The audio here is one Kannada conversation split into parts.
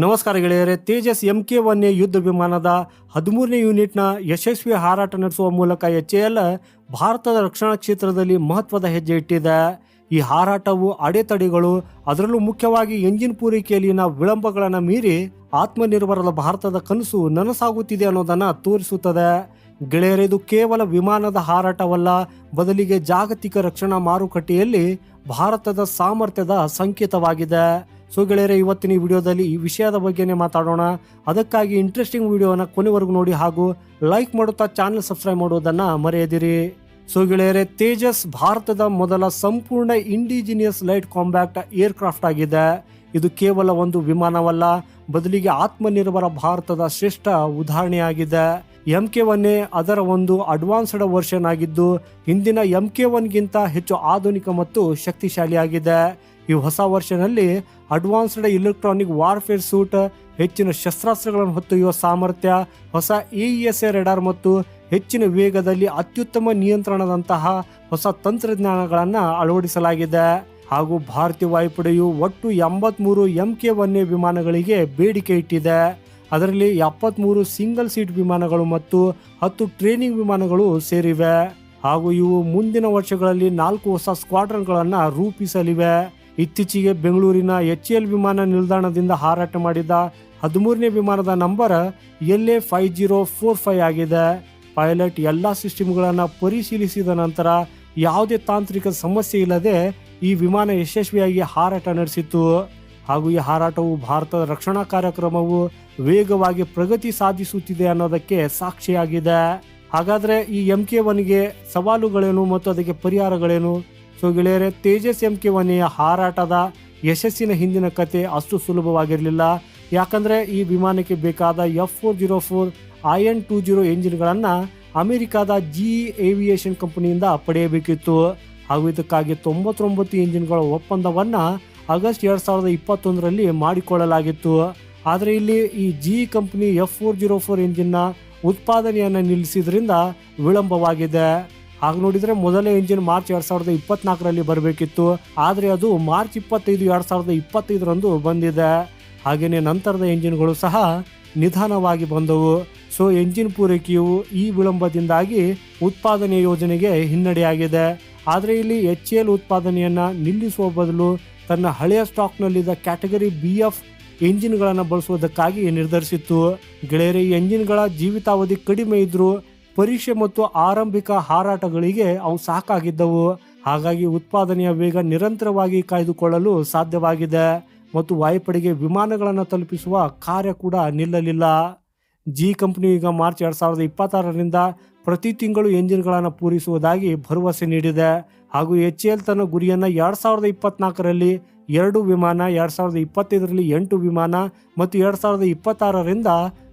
ನಮಸ್ಕಾರ ಗೆಳೆಯರೆ, ತೇಜಸ್ ಎಂ ಕೆ ಒನ್ ಯುದ್ಧ ವಿಮಾನದ ಹದಿಮೂರನೇ ಯೂನಿಟ್ನ ಯಶಸ್ವಿ ಹಾರಾಟ ನಡೆಸುವ ಮೂಲಕ ಎಚ್ ಎಲ್ ಭಾರತದ ರಕ್ಷಣಾ ಕ್ಷೇತ್ರದಲ್ಲಿ ಮಹತ್ವದ ಹೆಜ್ಜೆ ಇಟ್ಟಿದೆ. ಈ ಹಾರಾಟವು ಅಡೆತಡೆಗಳು, ಅದರಲ್ಲೂ ಮುಖ್ಯವಾಗಿ ಎಂಜಿನ್ ಪೂರೈಕೆಯಲ್ಲಿನ ವಿಳಂಬಗಳನ್ನು ಮೀರಿ ಆತ್ಮನಿರ್ಭರದ ಭಾರತದ ಕನಸು ನನಸಾಗುತ್ತಿದೆ ಅನ್ನೋದನ್ನು ತೋರಿಸುತ್ತದೆ. ಗೆಳೆಯರೆ, ಇದು ಕೇವಲ ವಿಮಾನದ ಹಾರಾಟವಲ್ಲ, ಬದಲಿಗೆ ಜಾಗತಿಕ ರಕ್ಷಣಾ ಮಾರುಕಟ್ಟೆಯಲ್ಲಿ ಭಾರತದ ಸಾಮರ್ಥ್ಯದ ಸಂಕೇತವಾಗಿದೆ. ಸೊ ಗೆಳೆಯರೆ, ಇವತ್ತಿನ ಈ ವಿಡಿಯೋದಲ್ಲಿ ಈ ವಿಷಯದ ಬಗ್ಗೆನೇ ಮಾತಾಡೋಣ. ಅದಕ್ಕಾಗಿ ಇಂಟ್ರೆಸ್ಟಿಂಗ್ ವಿಡಿಯೋನ ಕೊನೆವರೆಗೂ ನೋಡಿ ಹಾಗೂ ಲೈಕ್ ಮಾಡುತ್ತಾ ಚಾನಲ್ ಸಬ್ಸ್ಕ್ರೈಬ್ ಮಾಡುವುದನ್ನು ಮರೆಯದಿರಿ. ಸೊ ಗೆಳೆಯರೆ, ತೇಜಸ್ ಭಾರತದ ಮೊದಲ ಸಂಪೂರ್ಣ ಇಂಡಿಜಿನಿಯಸ್ ಲೈಟ್ ಕಾಂಬ್ಯಾಕ್ಟ್ ಏರ್ಕ್ರಾಫ್ಟ್ ಆಗಿದೆ. ಇದು ಕೇವಲ ಒಂದು ವಿಮಾನವಲ್ಲ, ಬದಲಿಗೆ ಆತ್ಮನಿರ್ಭರ ಭಾರತದ ಶ್ರೇಷ್ಠ ಉದಾಹರಣೆಯಾಗಿದೆ. ಎಂ ಕೆ ಒನ್ ಅದರ ಒಂದು ಅಡ್ವಾನ್ಸ್ಡ್ ವರ್ಷನ್ ಆಗಿದ್ದು, ಹಿಂದಿನ ಎಂ ಕೆ ಒನ್ಗಿಂತ ಹೆಚ್ಚು ಆಧುನಿಕ ಮತ್ತು ಶಕ್ತಿಶಾಲಿಯಾಗಿದೆ. ಈ ಹೊಸ ವರ್ಷದಲ್ಲಿ ಅಡ್ವಾನ್ಸ್ಡ್ ಇಲೆಕ್ಟ್ರಾನಿಕ್ ವಾರ್ಫೇರ್ ಸೂಟ್, ಹೆಚ್ಚಿನ ಶಸ್ತ್ರಾಸ್ತ್ರಗಳನ್ನು ಹೊತ್ತೊಯ್ಯುವ ಸಾಮರ್ಥ್ಯ, ಹೊಸ ಎ ಎಸ್ ಎ ರೆಡಾರ್ ಮತ್ತು ಹೆಚ್ಚಿನ ವೇಗದಲ್ಲಿ ಅತ್ಯುತ್ತಮ ನಿಯಂತ್ರಣದಂತಹ ಹೊಸ ತಂತ್ರಜ್ಞಾನಗಳನ್ನು ಅಳವಡಿಸಲಾಗಿದೆ. ಹಾಗೂ ಭಾರತೀಯ ವಾಯುಪಡೆಯು ಒಟ್ಟು ಎಂಬತ್ಮೂರು ಎಂ ಕೆ ಒನ್ ವಿಮಾನಗಳಿಗೆ ಬೇಡಿಕೆ ಇಟ್ಟಿದೆ. ಅದರಲ್ಲಿ ಎಪ್ಪತ್ಮೂರು ಸಿಂಗಲ್ ಸೀಟ್ ವಿಮಾನಗಳು ಮತ್ತು ಹತ್ತು ಟ್ರೈನಿಂಗ್ ವಿಮಾನಗಳು ಸೇರಿವೆ. ಹಾಗೂ ಇವು ಮುಂದಿನ ವರ್ಷಗಳಲ್ಲಿ ನಾಲ್ಕು ಹೊಸ ಸ್ಕ್ವಾಡ್ರನ್ಗಳನ್ನು ರೂಪಿಸಲಿವೆ. ಇತ್ತೀಚೆಗೆ ಬೆಂಗಳೂರಿನ ಎಚ್ ಎಲ್ ವಿಮಾನ ನಿಲ್ದಾಣದಿಂದ ಹಾರಾಟ ಮಾಡಿದ ಹದಿಮೂರನೇ ವಿಮಾನದ number L A five zero four five ಆಗಿದೆ. ಪೈಲಟ್ ಎಲ್ಲ ಸಿಸ್ಟಮ್ಗಳನ್ನು ಪರಿಶೀಲಿಸಿದ ನಂತರ ಯಾವುದೇ ತಾಂತ್ರಿಕ ಸಮಸ್ಯೆ ಇಲ್ಲದೆ ಈ ವಿಮಾನ ಯಶಸ್ವಿಯಾಗಿ ಹಾರಾಟ ನಡೆಸಿತು ಹಾಗೂ ಈ ಹಾರಾಟವು ಭಾರತದ ರಕ್ಷಣಾ ಕಾರ್ಯಕ್ರಮವು ವೇಗವಾಗಿ ಪ್ರಗತಿ ಸಾಧಿಸುತ್ತಿದೆ ಅನ್ನೋದಕ್ಕೆ ಸಾಕ್ಷಿಯಾಗಿದೆ. ಹಾಗಾದ್ರೆ ಈ ಎಂ ಕೆ ಒನ್ಗೆ ಸವಾಲುಗಳೇನು ಮತ್ತು ಅದಕ್ಕೆ ಪರಿಹಾರಗಳೇನು? ಸೊ ಗೆಳೆಯರೆ, ತೇಜಸ್ ಎಂ ಕೆ ವನೆಯ ಹಾರಾಟದ ಯಶಸ್ಸಿನ ಹಿಂದಿನ ಕತೆ ಅಷ್ಟು ಸುಲಭವಾಗಿರಲಿಲ್ಲ. ಯಾಕಂದ್ರೆ ಈ ವಿಮಾನಕ್ಕೆ ಬೇಕಾದ F four zero four, I N two zero ಎಂಜಿನ್ಗಳನ್ನು ಅಮೆರಿಕಾದ ಜಿ ಏವಿಯೇಷನ್ ಕಂಪನಿಯಿಂದ ಪಡೆಯಬೇಕಿತ್ತು. ಹಾಗೂ ಇದಕ್ಕಾಗಿ ತೊಂಬತ್ತೊಂಬತ್ತು ಇಂಜಿನ್ಗಳ ಒಪ್ಪಂದವನ್ನ ಆಗಸ್ಟ್ ಎರಡು ಸಾವಿರದ ಇಪ್ಪತ್ತೊಂದರಲ್ಲಿ ಮಾಡಿಕೊಳ್ಳಲಾಗಿತ್ತು. ಆದರೆ ಇಲ್ಲಿ ಈ G company F four zero four ಇಂಜಿನ್ನ ಉತ್ಪಾದನೆಯನ್ನು ನಿಲ್ಲಿಸಿದ್ರಿಂದ ವಿಳಂಬವಾಗಿದೆ. ಹಾಗೆ ನೋಡಿದ್ರೆ ಮೊದಲೇ ಇಂಜಿನ್ ಮಾರ್ಚ್ ಎರಡ್ ಸಾವಿರದ ಇಪ್ಪತ್ನಾಲ್ಕರಲ್ಲಿ ಬರಬೇಕಿತ್ತು. ಆದರೆ ಅದು ಮಾರ್ಚ್ ಇಪ್ಪತ್ತೈದು, ಎರಡ್ ಸಾವಿರದ ಇಪ್ಪತ್ತೈದರಂದು ಬಂದಿದೆ. ಹಾಗೆಯೇ ನಂತರದ ಎಂಜಿನ್ಗಳು ಸಹ ನಿಧಾನವಾಗಿ ಬಂದವು. ಸೊ ಎಂಜಿನ್ ಪೂರೈಕೆಯು ಈ ವಿಳಂಬದಿಂದಾಗಿ ಉತ್ಪಾದನೆ ಯೋಜನೆಗೆ ಹಿನ್ನಡೆಯಾಗಿದೆ. ಆದರೆ ಇಲ್ಲಿ ಎಚ್ ಎಲ್ ಉತ್ಪಾದನೆಯನ್ನ ನಿಲ್ಲಿಸುವ ಬದಲು ತನ್ನ ಹಳೆಯ ಸ್ಟಾಕ್ನಲ್ಲಿದ್ದ ಕ್ಯಾಟಗರಿ ಬಿ ಎಫ್ ಎಂಜಿನ್ಗಳನ್ನು ಬಳಸುವುದಕ್ಕಾಗಿ ನಿರ್ಧರಿಸಿತ್ತು. ಗೆಳೆಯರಿ ಎಂಜಿನ್ಗಳ ಜೀವಿತಾವಧಿ ಕಡಿಮೆ ಇದ್ರೂ ಪರೀಕ್ಷೆ ಮತ್ತು ಆರಂಭಿಕ ಹಾರಾಟಗಳಿಗೆ ಅವು ಸಾಕಾಗಿದ್ದವು. ಹಾಗಾಗಿ ಉತ್ಪಾದನೆಯ ವೇಗ ನಿರಂತರವಾಗಿ ಕಾಯ್ದುಕೊಳ್ಳಲು ಸಾಧ್ಯವಾಗಿದೆ ಮತ್ತು ವಾಯುಪಡೆಗೆ ವಿಮಾನಗಳನ್ನು ತಲುಪಿಸುವ ಕಾರ್ಯ ಕೂಡ ನಿಲ್ಲಲಿಲ್ಲ. ಜಿ ಕಂಪನಿ ಈಗ ಮಾರ್ಚ್ ಎರಡು ಸಾವಿರದ ಇಪ್ಪತ್ತಾರರಿಂದ ಪ್ರತಿ ತಿಂಗಳು ಎಂಜಿನ್ಗಳನ್ನು ಪೂರೈಸುವುದಾಗಿ ಭರವಸೆ ನೀಡಿದೆ. ಹಾಗೂ ಎಚ್ ಎಲ್ ತನ್ನ ಗುರಿಯನ್ನು ಎರಡು ಸಾವಿರದ ಇಪ್ಪತ್ನಾಲ್ಕರಲ್ಲಿ ಎರಡು ವಿಮಾನ, ಎರಡು ಸಾವಿರದ ಇಪ್ಪತ್ತೈದರಲ್ಲಿ ಎಂಟು ವಿಮಾನ ಮತ್ತು ಎರಡು ಸಾವಿರದ ಇಪ್ಪತ್ತಾರರಿಂದ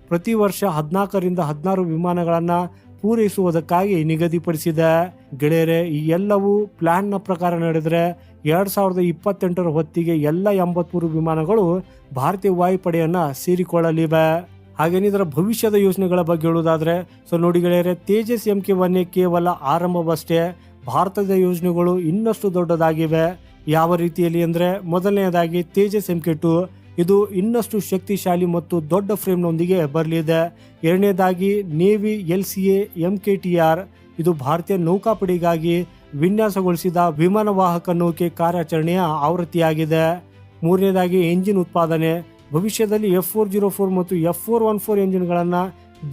ಪ್ರತಿ ವರ್ಷ ಹದಿನಾಲ್ಕರಿಂದ ಹದಿನಾರು ವಿಮಾನಗಳನ್ನು ಪೂರೈಸುವುದಕ್ಕಾಗಿ ನಿಗದಿಪಡಿಸಿದೆ ಗೆಳೆಯರೆ, ಈ ಎಲ್ಲವೂ ಪ್ಲಾನ್ನ ಪ್ರಕಾರ ನಡೆದರೆ ಎರಡು ಸಾವಿರದ ಇಪ್ಪತ್ತೆಂಟರ ಹೊತ್ತಿಗೆ ಎಲ್ಲ ಎಂಬತ್ಮೂರು ವಿಮಾನಗಳು ಭಾರತೀಯ ವಾಯುಪಡೆಯನ್ನ ಸೇರಿಕೊಳ್ಳಲಿವೆ. ಹಾಗೇನಿದರ ಭವಿಷ್ಯದ ಯೋಜನೆಗಳ ಬಗ್ಗೆ ಹೇಳುವುದಾದ್ರೆ, ಸೊ ನೋಡಿ ಗೆಳೆಯರೆ, ತೇಜಸ್ ಎಂ ಕೆ ಒನ್ ಕೇವಲ ಆರಂಭವಷ್ಟೇ. ಭಾರತದ ಯೋಜನೆಗಳು ಇನ್ನಷ್ಟು ದೊಡ್ಡದಾಗಿವೆ. ಯಾವ ರೀತಿಯಲ್ಲಿ ಅಂದರೆ ಮೊದಲನೆಯದಾಗಿ ತೇಜಸ್ ಎಂ ಕೆ ಟು. ಇದು ಇನ್ನಷ್ಟು ಶಕ್ತಿಶಾಲಿ ಮತ್ತು ದೊಡ್ಡ ಫ್ರೇಮ್ನೊಂದಿಗೆ ಬರಲಿದೆ. ಎರಡನೇದಾಗಿ, navy L C A, M K T R, ಇದು ಭಾರತೀಯ ನೌಕಾಪಡೆಗಾಗಿ ವಿನ್ಯಾಸಗೊಳಿಸಿದ ವಿಮಾನ ವಾಹಕ ನೌಕೆ ಕಾರ್ಯಾಚರಣೆಯ ಆವೃತ್ತಿಯಾಗಿದೆ. ಮೂರನೇದಾಗಿ, ಎಂಜಿನ್ ಉತ್ಪಾದನೆ. ಭವಿಷ್ಯದಲ್ಲಿ ಎಫ್ ಫೋರ್ ಜೀರೋ ಫೋರ್ ಮತ್ತು ಎಫ್ ಫೋರ್ ಒನ್ ಫೋರ್ ಎಂಜಿನ್ಗಳನ್ನು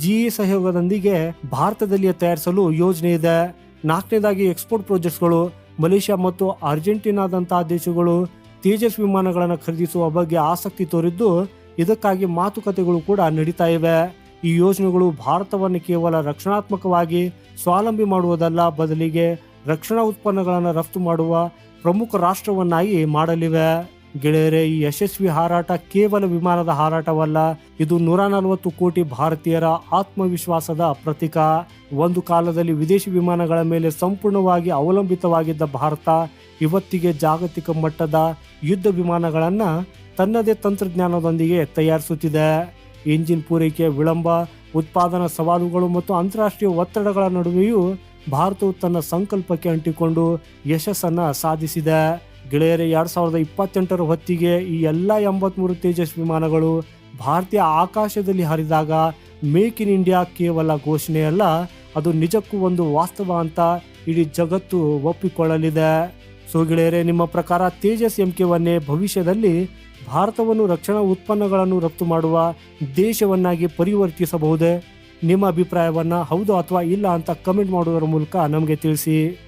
ಜಿ ಸಹಯೋಗದೊಂದಿಗೆ ಭಾರತದಲ್ಲಿ ತಯಾರಿಸಲು ಯೋಜನೆ ಇದೆ. ನಾಲ್ಕನೇದಾಗಿ, ಎಕ್ಸ್ಪೋರ್ಟ್ ಪ್ರಾಜೆಕ್ಟ್ಸ್ಗಳು. ಮಲೇಷ್ಯಾ ಮತ್ತು ಅರ್ಜೆಂಟೀನಾದಂತಹ ದೇಶಗಳು ತೇಜಸ್ ವಿಮಾನಗಳನ್ನು ಖರೀದಿಸುವ ಬಗ್ಗೆ ಆಸಕ್ತಿ ತೋರಿದ್ದು ಇದಕ್ಕಾಗಿ ಮಾತುಕತೆಗಳು ಕೂಡ ನಡೀತಾ ಇವೆ. ಈ ಯೋಜನೆಗಳು ಭಾರತವನ್ನು ಕೇವಲ ರಕ್ಷಣಾತ್ಮಕವಾಗಿ ಸ್ವಾವಲಂಬಿ ಮಾಡುವುದಲ್ಲ, ಬದಲಿಗೆ ರಕ್ಷಣಾ ಉತ್ಪನ್ನಗಳನ್ನು ರಫ್ತು ಮಾಡುವ ಪ್ರಮುಖ ರಾಷ್ಟ್ರವನ್ನಾಗಿ ಮಾಡಲಿವೆ. ಗೆಳೆಯರೆ, ಈ ಯಶಸ್ವಿ ಹಾರಾಟ ಕೇವಲ ವಿಮಾನದ ಹಾರಾಟವಲ್ಲ, ಇದು ನೂರ ನಲವತ್ತು ಕೋಟಿ ಭಾರತೀಯರ ಆತ್ಮವಿಶ್ವಾಸದ ಪ್ರತೀಕ. ಒಂದು ಕಾಲದಲ್ಲಿ ವಿದೇಶಿ ವಿಮಾನಗಳ ಮೇಲೆ ಸಂಪೂರ್ಣವಾಗಿ ಅವಲಂಬಿತವಾಗಿದ್ದ ಭಾರತ, ಇವತ್ತಿಗೆ ಜಾಗತಿಕ ಮಟ್ಟದ ಯುದ್ಧ ವಿಮಾನಗಳನ್ನು ತನ್ನದೇ ತಂತ್ರಜ್ಞಾನದೊಂದಿಗೆ ತಯಾರಿಸುತ್ತಿದೆ. ಇಂಜಿನ್ ಪೂರೈಕೆ, ವಿಳಂಬ, ಉತ್ಪಾದನಾ ಸವಾಲುಗಳು ಮತ್ತು ಅಂತಾರಾಷ್ಟ್ರೀಯ ಒತ್ತಡಗಳ ನಡುವೆಯೂ ಭಾರತವು ತನ್ನ ಸಂಕಲ್ಪಕ್ಕೆ ಅಂಟಿಕೊಂಡು ಯಶಸ್ಸನ್ನು ಸಾಧಿಸಿದೆ. ಗೆಳೆಯರೇ, ಎರಡು ಸಾವಿರದ ಇಪ್ಪತ್ತೆಂಟರ ಹೊತ್ತಿಗೆ ಈ ಎಲ್ಲ ಎಂಬತ್ಮೂರು ತೇಜಸ್ ವಿಮಾನಗಳು ಭಾರತೀಯ ಆಕಾಶದಲ್ಲಿ ಹರಿದಾಗ ಮೇಕ್ ಇನ್ ಇಂಡಿಯಾ ಕೇವಲ ಘೋಷಣೆಯಲ್ಲ, ಅದು ನಿಜಕ್ಕೂ ಒಂದು ವಾಸ್ತವ ಅಂತ ಇಡೀ ಜಗತ್ತು ಒಪ್ಪಿಕೊಳ್ಳಲಿದೆ. ಸೊ ಗೆಳೆಯರೇ, ನಿಮ್ಮ ಪ್ರಕಾರ ತೇಜಸ್ ಎಂ ಕೆ ಭವಿಷ್ಯದಲ್ಲಿ ಭಾರತವನ್ನು ರಕ್ಷಣಾ ಉತ್ಪನ್ನಗಳನ್ನು ರಫ್ತು ಮಾಡುವ ದೇಶವನ್ನಾಗಿ ಪರಿವರ್ತಿಸಬಹುದೇ? ನಿಮ್ಮ ಅಭಿಪ್ರಾಯವನ್ನು ಹೌದು ಅಥವಾ ಇಲ್ಲ ಅಂತ ಕಮೆಂಟ್ ಮಾಡುವುದರ ಮೂಲಕ ನಮಗೆ ತಿಳಿಸಿ.